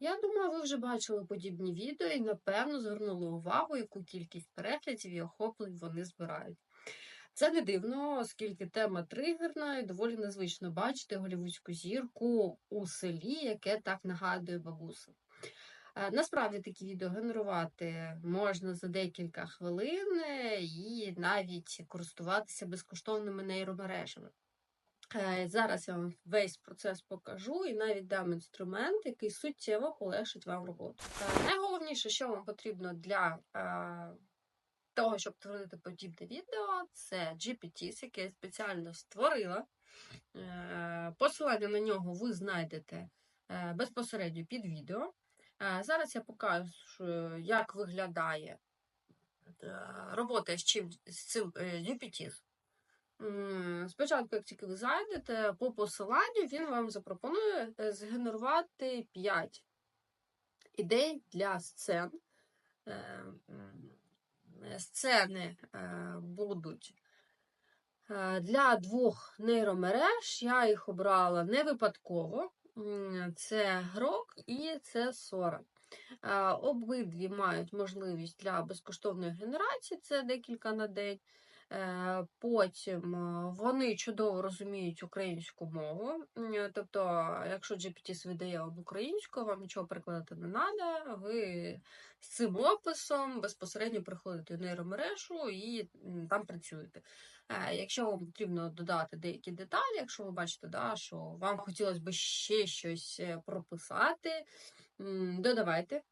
Я думаю, ви вже бачили подібні відео і, напевно, звернули увагу, яку кількість переглядів і охоплень вони збирають. Це не дивно, оскільки тема тригерна і доволі незвично бачити голівудську зірку у селі, яке так нагадує бабусу. Е, Насправді такі відео генерувати можна за декілька хвилин е, і навіть користуватися безкоштовними нейромережами. Е, Зараз я вам весь процес покажу і навіть дам інструмент, який суттєво полегшить вам роботу. Найголовніше, що вам потрібно для е, того, щоб створити подібне відео, це GPT, яке я спеціально створила. Е, Посилання на нього ви знайдете безпосередньо під відео. Зараз я покажу, як виглядає робота з чим з цим GPT. Спочатку, як тільки ви зайдете, по посиланню він вам запропонує е, згенерувати 5 ідей для сцен. Е, Сцени е, будуть для двох нейромереж. Я їх обрала не випадково. Це Грок і це Сора. Обидві мають можливість для безкоштовної генерації, це декілька на день. Е, Потім е, вони чудово розуміють українську мову. Тобто, якщо GPT видає вам українською, вам нічого перекладати не треба, ви з цим описом безпосередньо приходите в нейромережу і там працюєте. Е, Якщо вам потрібно додати деякі деталі, якщо ви бачите, да, що вам хотілося б ще щось прописати, додавайте.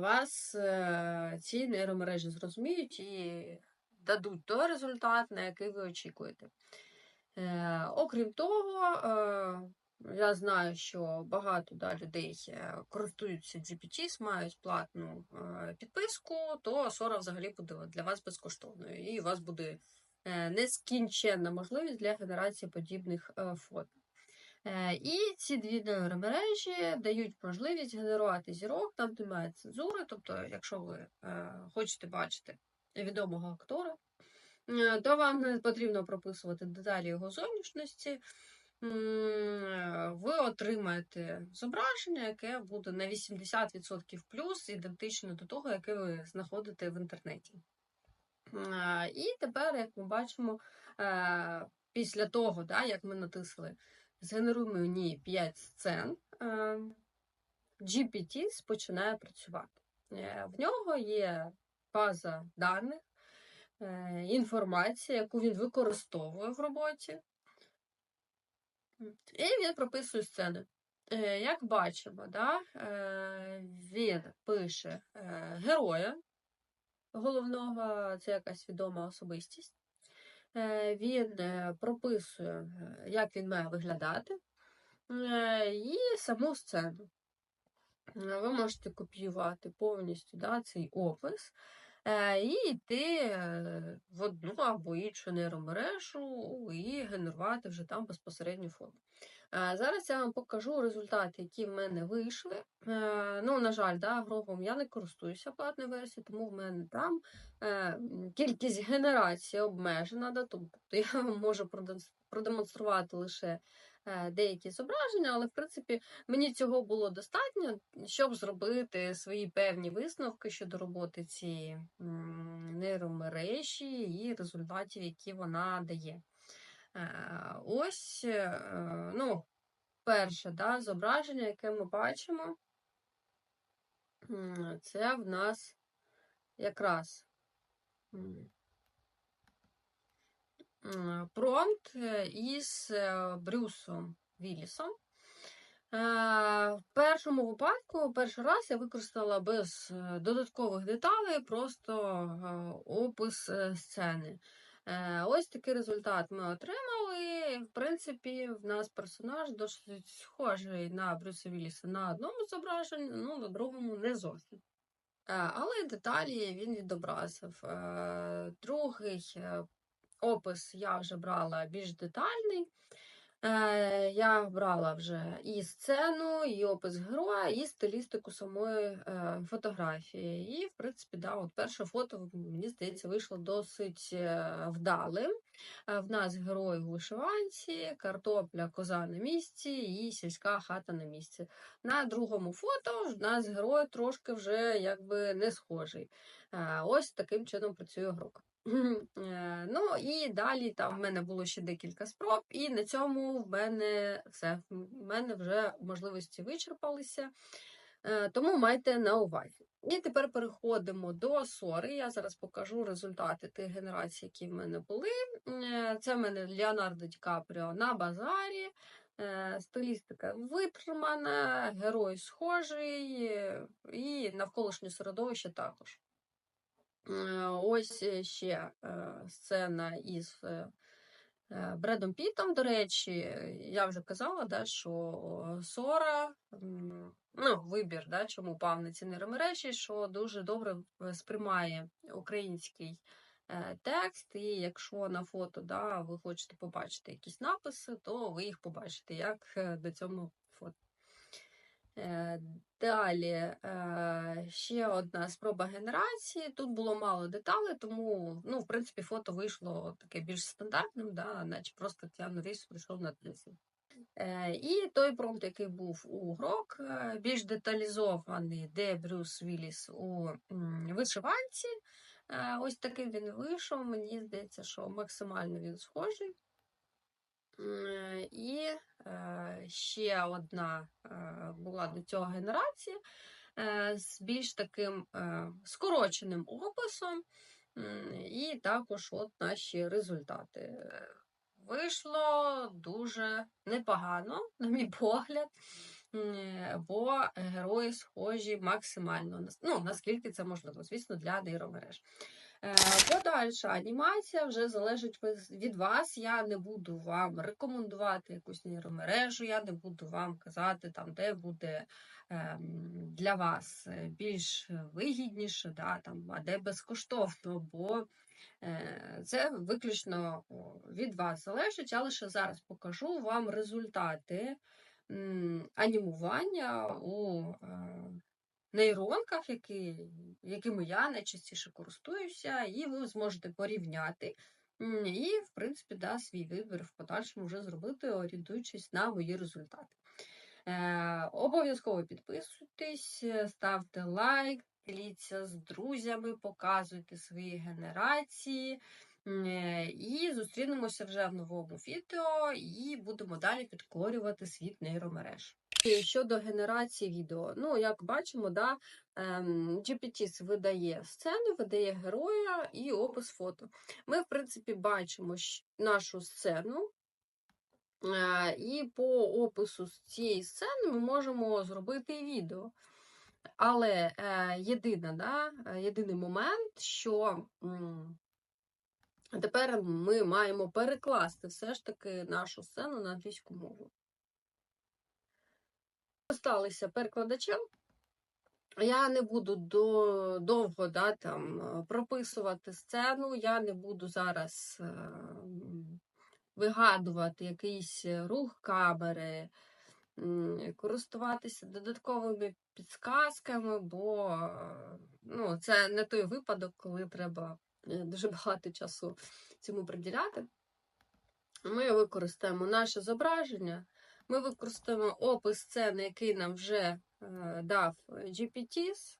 Вас ці нейромережі зрозуміють і дадуть той результат, на який ви очікуєте. Е, окрім того, е, я знаю, що багато да, людей е, користуються GPT, мають платну е, підписку, то Сора взагалі буде для вас безкоштовною, і у вас буде е, нескінченна можливість для генерації подібних е, фото. Е, І ці дві нейромережі дають можливість генерувати зірок, там немає цензури. Тобто, якщо ви е, хочете бачити відомого актора, е, то вам не потрібно прописувати деталі його зовнішності. Ви отримаєте зображення, яке буде на 80% плюс ідентичне до того, яке ви знаходите в інтернеті. Е, І тепер, як ми бачимо, е, після того, як ми натисли Згенеруй мені 5 сцен, GPT починає працювати. В нього є база даних, е, інформація, яку він використовує в роботі. І він прописує сцени. Е, Як бачимо, да, е, він пише героя головного, це якась відома особистість. Він прописує, як він має виглядати, і саму сцену. Е, Ви можете копіювати повністю да, цей опис е, і йти е, в одну або іншу нейромережу і генерувати вже там безпосередньо фото. Е, Зараз я вам покажу результати, які в мене вийшли. Ну, на жаль, да, гробом я не користуюся платною версією, тому в мене там кількість генерації обмежена. Да, тобто я вам можу продемонструвати лише деякі зображення, але в принципі мені цього було достатньо, щоб зробити свої певні висновки щодо роботи цієї нейромережі і результатів, які вона дає. Е, Ось, е, ну, перше да, зображення, яке ми бачимо, це в нас якраз промпт е, із е, Брюсом Віллісом. Е, В першому випадку, перший раз я використала без додаткових деталей просто опис сцени. Ось такий результат ми отримали. В принципі, в нас персонаж досить схожий на Брюса Вілліса на одному зображенні, ну на другому не зовсім. Але деталі він відобразив. Другий опис я вже брала більш детальний. Е, я брала вже і сцену, і опис героя, і стилістику самої е, фотографії. І, в принципі, да, от перше фото, мені здається, вийшло досить е, вдалим. В нас герой в вишиванці, картопля, коза на місці і сільська хата на місці. На другому фото в нас герой трошки вже якби не схожий. Ось таким чином працює грок. Е, Ну і далі там в мене було ще декілька спроб, і на цьому в мене все. В мене вже можливості вичерпалися, Е, тому майте на увазі. І тепер переходимо до сори. Я зараз покажу результати тих генерацій, які в мене були. Е, Це в мене Леонардо Ді Капріо на базарі. Стилістика витримана, герой схожий, і навколишнє середовище також. Е, Ось е, ще е, сцена із Бредом Пітом. До речі, я вже казала, да, що Сора, ну, вибір, да, чому пав на ці нейромережі, що дуже добре е, сприймає український е, текст, і якщо на фото да, ви хочете побачити якісь написи, то ви їх побачите, як е, фото. Е, Далі е, ще одна спроба генерації. Тут було мало деталей, тому, ну, в принципі, фото вийшло таке більш стандартним, да, наче просто Кіану Рейс прийшов на 30. Е, і той промпт, який був у Грок, е, більш деталізований, де Брюс Вілліс у вишиванці. Е, ось такий він вийшов. Мені здається, що максимально він схожий. І е, ще одна е, була до цього генерація е, з більш таким скороченим описом. І також от наші результати. Вийшло дуже непогано, на мій погляд, бо герої схожі максимально, ну, наскільки це можливо, звісно, для нейромереж. Е, Подальша анімація вже залежить від вас. Я не буду вам рекомендувати якусь нейромережу, я не буду вам казати, там, де буде ем, для вас е, більш вигідніше, да, там, а де безкоштовно, бо е, це виключно від вас залежить. Я лише зараз покажу вам результати анімування у нейронках, які, якими я найчастіше користуюся, і ви зможете порівняти. І, в принципі, да, свій вибір в подальшому вже зробити, орієнтуючись на мої результати. Е, обов'язково підписуйтесь, ставте лайк, діліться з друзями, показуйте свої генерації. Е, І зустрінемося вже в новому відео і будемо далі підкорювати світ нейромереж. Щодо генерації відео, ну як бачимо, да, ем, GPT видає сцену, видає героя і опис фото. Ми, в принципі, бачимо нашу сцену, е, і по опису цієї сцени ми можемо зробити і відео. Але е, єдине, да, е, єдиний момент, що тепер ми маємо перекласти все ж таки нашу сцену на англійську мову. Сталися перекладачем. Я не буду до, довго да, там, е, прописувати сцену, я не буду зараз е, вигадувати якийсь рух камери, користуватися додатковими підсказками, бо е, ну, це не той випадок, коли треба дуже багато часу цьому приділяти. Ми використаємо наше зображення, ми використаємо опис сцени, який нам вже е, дав GPTs.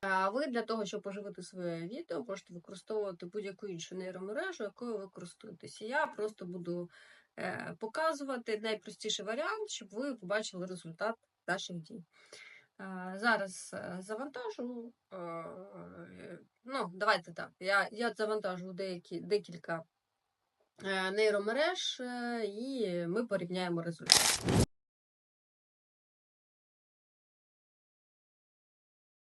А ви для того, щоб оживити своє відео, можете використовувати будь-яку іншу нейромережу, якою ви користуєтеся. Я просто буду е, показувати найпростіший варіант, щоб ви побачили результат наших дій. Е, Зараз завантажу. Ну, давайте так. Я, я завантажу деякі, декілька нейромереж, е, і ми порівняємо результати.